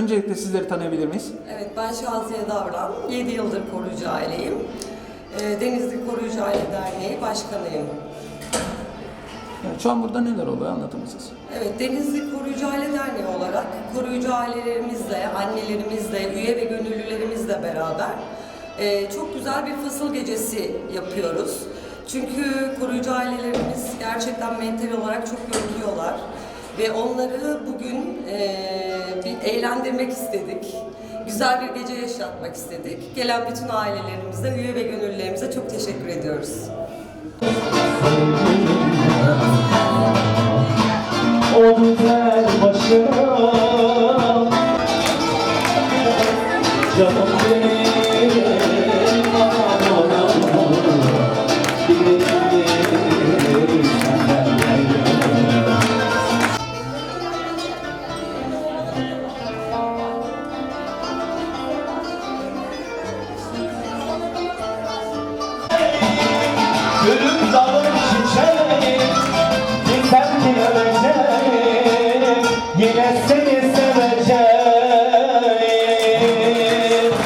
Öncelikle sizleri tanıyabilir miyiz? Evet, ben Şaziye Davran. 7 yıldır koruyucu aileyim. Ee, Denizli Koruyucu Aile Derneği Başkanıyım. Yani şu an burada neler oluyor anlatır mısınız? Evet, Denizli Koruyucu Aile Derneği olarak koruyucu ailelerimizle, annelerimizle, üye ve gönüllülerimizle beraber e, çok güzel bir fasıl gecesi yapıyoruz. Çünkü koruyucu ailelerimiz gerçekten mental olarak çok yoruluyorlar. Ve onları bugün e, bir eğlendirmek istedik. Güzel bir gece yaşatmak istedik. Gelen bütün ailelerimize, üye ve gönüllülerimize çok teşekkür ediyoruz. O Yeah, that's it.